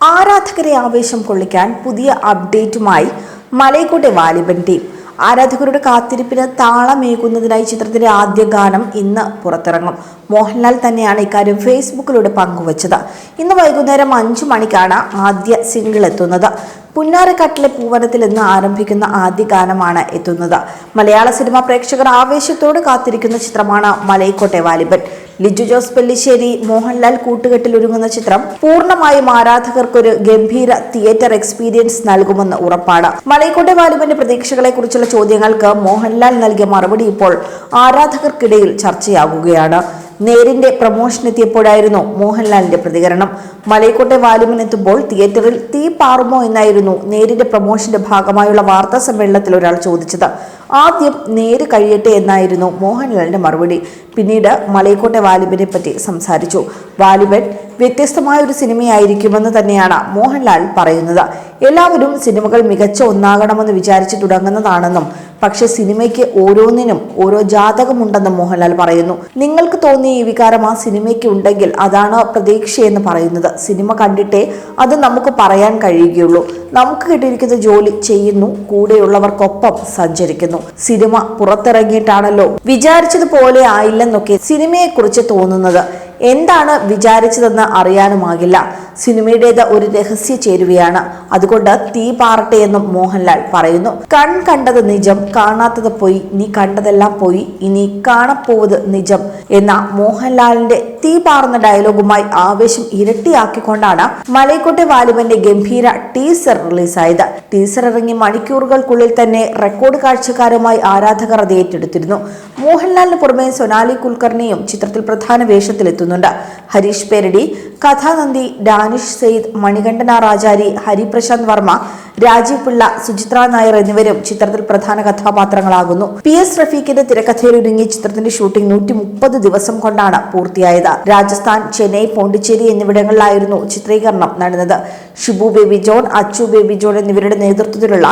ആരാധകരെ ആവേശം കൊള്ളിക്കാൻ പുതിയ അപ്ഡേറ്റുമായി മലയക്കോട്ടെ വാലിബൻ ടീം. ആരാധകരുടെ കാത്തിരിപ്പിന് താളമേകുന്നതിനായി ചിത്രത്തിന്റെ ആദ്യ ഗാനം ഇന്ന് പുറത്തിറങ്ങും. മോഹൻലാൽ തന്നെയാണ് ഇക്കാര്യം ഫേസ്ബുക്കിലൂടെ പങ്കുവച്ചത്. ഇന്ന് വൈകുന്നേരം അഞ്ചു മണിക്കാണ് ആദ്യ സിംഗിൾ എത്തുന്നത്. പുന്നാരക്കാട്ടിലെ പൂവനത്തിൽ ഇന്ന് ആരംഭിക്കുന്ന ആദ്യ ഗാനമാണ് എത്തുന്നത്. മലയാള സിനിമാ പ്രേക്ഷകർ ആവേശത്തോട് കാത്തിരിക്കുന്ന ചിത്രമാണ് മലയക്കോട്ടെ വാലിബൻ. ലിജു ജോസ് പെല്ലിശ്ശേരി മോഹൻലാൽ കൂട്ടുകെട്ടിൽ ഒരുങ്ങുന്ന ചിത്രം പൂർണമായും ആരാധകർക്കൊരു ഗംഭീര തിയേറ്റർ എക്സ്പീരിയൻസ് നൽകുമെന്ന് ഉറപ്പാണ്. മലൈക്കോട്ടെ വാലുവിന്റെ പ്രതീക്ഷകളെ കുറിച്ചുള്ള ചോദ്യങ്ങൾക്ക് മോഹൻലാൽ നൽകിയ മറുപടി ഇപ്പോൾ ആരാധകർക്കിടയിൽ ചർച്ചയാകുകയാണ്. നേരിന്റെ പ്രമോഷൻ എത്തിയപ്പോഴായിരുന്നു മോഹൻലാലിന്റെ പ്രതികരണം. മലൈക്കോട്ടെ വാലിമൻ എത്തുമ്പോൾ തിയേറ്ററിൽ തീ പാറുമോ എന്നായിരുന്നു നേരിന്റെ പ്രമോഷന്റെ ഭാഗമായുള്ള വാർത്താ സമ്മേളനത്തിൽ ഒരാൾ ചോദിച്ചത്. ആദ്യം നേര് കഴിയട്ടെ എന്നായിരുന്നു മോഹൻലാലിന്റെ മറുപടി. പിന്നീട് മലയക്കോട്ടെ വാലിബനെ പറ്റി സംസാരിച്ചു. വാലിബൻ വ്യത്യസ്തമായ ഒരു സിനിമയായിരിക്കുമെന്ന് തന്നെയാണ് മോഹൻലാൽ പറയുന്നത്. എല്ലാവരും സിനിമകൾ മികച്ച ഒന്നാകണമെന്ന് വിചാരിച്ചു തുടങ്ങുന്നതാണെന്നും പക്ഷെ സിനിമയ്ക്ക് ഓരോന്നിനും ഓരോ ജാതകമുണ്ടെന്നും മോഹൻലാൽ പറയുന്നു. നിങ്ങൾക്ക് തോന്നിയ ഈ വികാരം ആ സിനിമയ്ക്ക് ഉണ്ടെങ്കിൽ അതാണ് പ്രതീക്ഷയെന്ന് പറയുന്നത്. സിനിമ കണ്ടിട്ടേ അത് നമുക്ക് പറയാൻ കഴിയുകയുള്ളൂ. നമുക്ക് കിട്ടിയിരിക്കുന്ന ജോലി ചെയ്യുന്നു കൂടെയുള്ളവർക്കൊപ്പം സഞ്ചരിക്കുന്നു. സിനിമ പുറത്തിറങ്ങിയിട്ടാണല്ലോ വിചാരിച്ചതുപോലെ ആയില്ലെന്നൊക്കെ സിനിമയെക്കുറിച്ച് തോന്നുന്നത്. എന്താണ് വിചാരിച്ചതെന്ന് അറിയാനുമാകില്ല. സിനിമയുടേത് ഒരു രഹസ്യ ചേരുവയാണ്. അതുകൊണ്ട് തീ പാറട്ടെ എന്നും മോഹൻലാൽ പറയുന്നു. കൺ കണ്ടത് നിജം കാണാത്തത് പോയി നീ കണ്ടതെല്ലാം പോയി ഇനി കാണപ്പോവത് നിജം എന്ന മോഹൻലാലിന്റെ തീ പാർന്ന ഡയലോഗുമായി ആവേശം ഇരട്ടിയാക്കിക്കൊണ്ടാണ് മലയക്കോട്ടെ വാലിബന്റെ ഗംഭീര ടീസർ റിലീസായത്. ടീസർ ഇറങ്ങി മണിക്കൂറുകൾക്കുള്ളിൽ തന്നെ റെക്കോർഡ് കാഴ്ചക്കാരുമായി ആരാധകർ അത് ഏറ്റെടുത്തിരുന്നു. മോഹൻലാലിന് പുറമെ സൊനാലി കുൽക്കർണിയും ചിത്രത്തിൽ പ്രധാന വേഷത്തിലെത്തുന്നുണ്ട്. ഹരീഷ് പേരടി കഥാനന്ദി ഡാനിഷ് സെയ്ദ് മണികണ്ഠന രാജാരി ഹരിപ്രശാന്ത് വർമ്മ രാജീവ് പിള്ള സുചിത്ര നായർ എന്നിവരും ചിത്രത്തിൽ പ്രധാന കഥാപാത്രങ്ങളാകുന്നു. പി എസ് റഫീഖിന്റെ തിരക്കഥയിലൊരുങ്ങിയ ചിത്രത്തിന്റെ ഷൂട്ടിംഗ് നൂറ്റി മുപ്പത് ദിവസം കൊണ്ടാണ് പൂർത്തിയായത്. രാജസ്ഥാൻ ചെന്നൈ പോണ്ടിച്ചേരി എന്നിവിടങ്ങളിലായിരുന്നു ചിത്രീകരണം നടന്നത്. ഷിബു ബേബി ജോൺ അച്ചു ബേബി ജോൺ എന്നിവരുടെ നേതൃത്വത്തിലുള്ള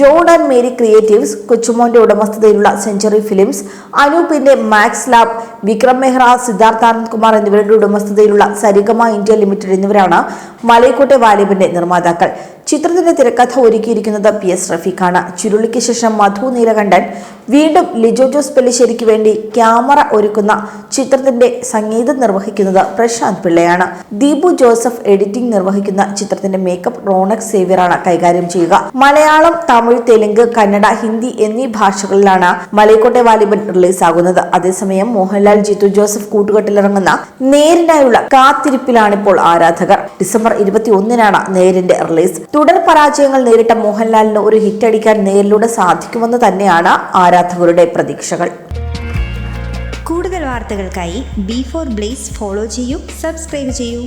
ജോൺ ആൻഡ് മേരി ക്രിയേറ്റീവ്സ് കൊച്ചുമോന്റെ ഉടമസ്ഥതയിലുള്ള സെഞ്ചുറി ഫിലിംസ് അനൂപിന്റെ മാക്സ് ലാബ് വിക്രം മെഹ്റ സിദ്ധാർത്ഥ് ആനന്ദ് കുമാർ എന്നിവരുടെ ഉടമസ്ഥതയിലുള്ള സരിഗമ ഇന്ത്യ ലിമിറ്റഡ് എന്നിവരാണ് മലയക്കോട്ടെ വാലിബിന്റെ നിർമ്മാതാക്കൾ. ചിത്രത്തിന്റെ തിരക്കഥ ഒരുക്കിയിരിക്കുന്നത് പി എസ് റഫീഖാണ്. ചുരുളിക്ക് ശേഷം മധു നീലകണ്ഠൻ വീണ്ടും ലിജോ ജോസ് പെല്ലിശ്ശേരിക്ക് വേണ്ടി ക്യാമറ ഒരുക്കുന്ന ചിത്രത്തിന്റെ സംഗീതം നിർവഹിക്കുന്നത് പ്രശാന്ത് പിള്ളയാണ്. ദീപു ജോസഫ് എഡിറ്റിംഗ് നിർവഹിക്കുന്ന ചിത്രത്തിന്റെ മേക്കപ്പ് റോണക് സേവ്യറാണ് കൈകാര്യം ചെയ്യുക. മലയാളം തമിഴ് തെലുങ്ക് കന്നഡ ഹിന്ദി എന്നീ ഭാഷകളിലാണ് മലയക്കോട്ടെ വാലിബൻ റിലീസാകുന്നത്. അതേസമയം മോഹൻലാൽ ജിത്തു ജോസഫ് കൂട്ടുകെട്ടിലിറങ്ങുന്ന നേരിനായുള്ള കാത്തിരിപ്പിലാണിപ്പോൾ ആരാധകർ. ഡിസംബർ ഇരുപത്തി ഒന്നിനാണ് നേരിന്റെ റിലീസ്. തുടർ പരാജയങ്ങൾ നേരിട്ട മോഹൻലാലിന് ഒരു ഹിറ്റ് അടിക്കാൻ നേരിലൂടെ സാധിക്കുമെന്ന് തന്നെയാണ് ആരാധകരുടെ പ്രതീക്ഷകൾ. കൂടുതൽ വാർത്തകൾക്കായി ബി ഫോർ ബ്ലേസ് ഫോളോ ചെയ്യൂ സബ്സ്ക്രൈബ് ചെയ്യൂ.